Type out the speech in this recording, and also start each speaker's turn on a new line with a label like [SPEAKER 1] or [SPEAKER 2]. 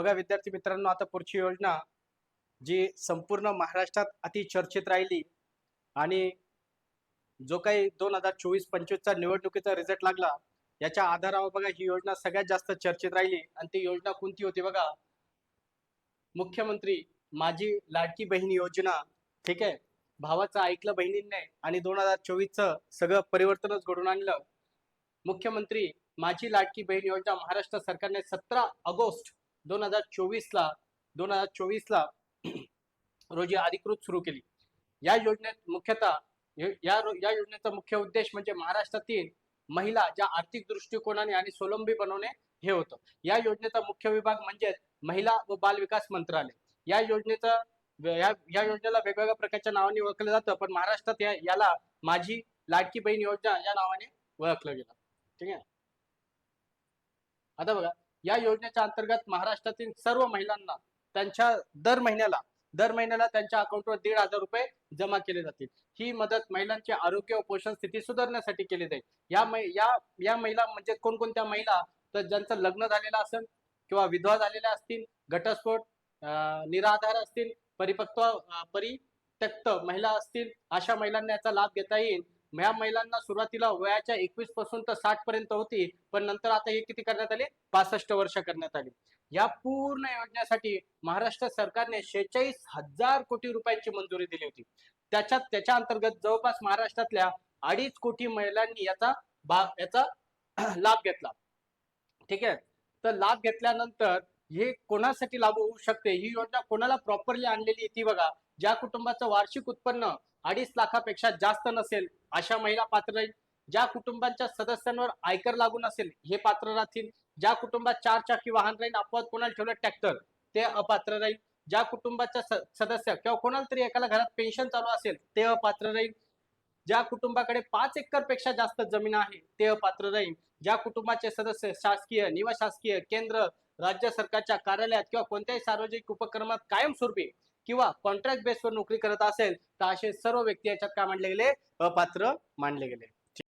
[SPEAKER 1] बघा विद्यार्थी मित्रांनो आता पुढची योजना जी संपूर्ण महाराष्ट्रात अति चर्चेत राहिली आणि जो काही दोन हजार चोवीस पंचवीसचा निवडणुकीचा रिझल्ट लागला याच्या आधारावर बघा ही योजना सगळ्यात जास्त चर्चेत राहिली. आणि ती योजना कोणती होती बघा? मुख्यमंत्री माझी लाडकी बहीण योजना ठीक आहे? भावाचं ऐकलं बहिणींनी आणि दोन हजार चोवीसचं सगळं परिवर्तनच घडून आणलं. मुख्यमंत्री माझी लाडकी बहीण योजना महाराष्ट्र सरकारने सतरा ऑगस्ट दोन हजार चोवीसला दोन हजार चोवीसला रोजी अधिकृत सुरू केली. या योजनेत मुख्यतः या या योजनेचा मुख्य उद्देश म्हणजे महाराष्ट्रातील महिला ज्या आर्थिक दृष्टिकोनाने आणि स्वलंबी बनवणे हे होतं. या योजनेचा मुख्य विभाग म्हणजे महिला व बाल विकास मंत्रालय. या योजनेचा या या योजनेला वेगवेगळ्या प्रकारच्या नावाने ओळखलं जातं पण महाराष्ट्रात या याला माझी लाडकी बहीण योजना या नावाने ओळखलं गेलं. ठीक आहे? आता बघा. या योजनेच्या अंतर्गत महाराष्ट्रातील सर्व महिलांना त्यांच्या दर महिन्याला दर महिन्याला त्यांच्या अकाउंटवर दीड हजार रुपये जमा केले जातील. ही मदत महिलांचे आरोग्य व पोषण स्थिती सुधारण्यासाठी केली जाईल. या या या महिला म्हणजे कोणकोणत्या महिला? तर ज्यांचं लग्न झालेलं असेल किंवा विधवा झालेल्या असतील घटस्फोट अं, निराधार असतील परिपक्व परित्यक्त महिला असतील अशा महिलांना याचा लाभ घेता येईल. या महिलांना सुरुवातीला वयाच्या एकवीसपासून तर साठ पर्यंत होती पण नंतर आता हे किती करण्यात आले? पासष्ट वर्ष करण्यात आली. या पूर्ण योजनेसाठी महाराष्ट्र सरकारने शेहेचाळीस हजार कोटी रुपयांची मंजुरी दिली होती. त्याच्यात त्याच्या अंतर्गत जवळपास महाराष्ट्रातल्या अडीच कोटी महिलांनी याचा भाग याचा लाभ घेतला. ठीक आहे? तर लाभ घेतल्यानंतर हे कोणासाठी लागू होऊ शकते? ही योजना कोणाला प्रॉपरली आणलेली ती बघा. ज्या कुटुंबाचं वार्षिक उत्पन्न अडीच लाखापेक्षा जास्त नसेल अशा महिला पात्र राहील ज्या कुटुंबाच्या सदस्यांवर आयकर लागू नसेल हे पात्र राहतील. ज्या कुटुंबात चार चाकी वाहन राहील अपवाद कोणाला ठेवलं? ट्रॅक्टर. ते अपात्र राहील. ज्या कुटुंबाच्या सदस्य किंवा कोणाला तरी एकाला घरात पेन्शन चालू असेल ते अपात्र राहील. ज्या कुटुंबाकडे पाच एकरपेक्षा जास्त जमीन आहे ते अपात्र राहील. ज्या कुटुंबाचे सदस्य शासकीय निमशासकीय केंद्र राज्य सरकारच्या कार्यालयात किंवा कोणत्याही सार्वजनिक उपक्रमात कायमस्वरूपी किंवा कॉन्ट्रॅक्ट बेसवर नोकरी करत असेल तर असे सर्व व्यक्ती याच्यात काय मानले गेले? अपात्र मानले गेले.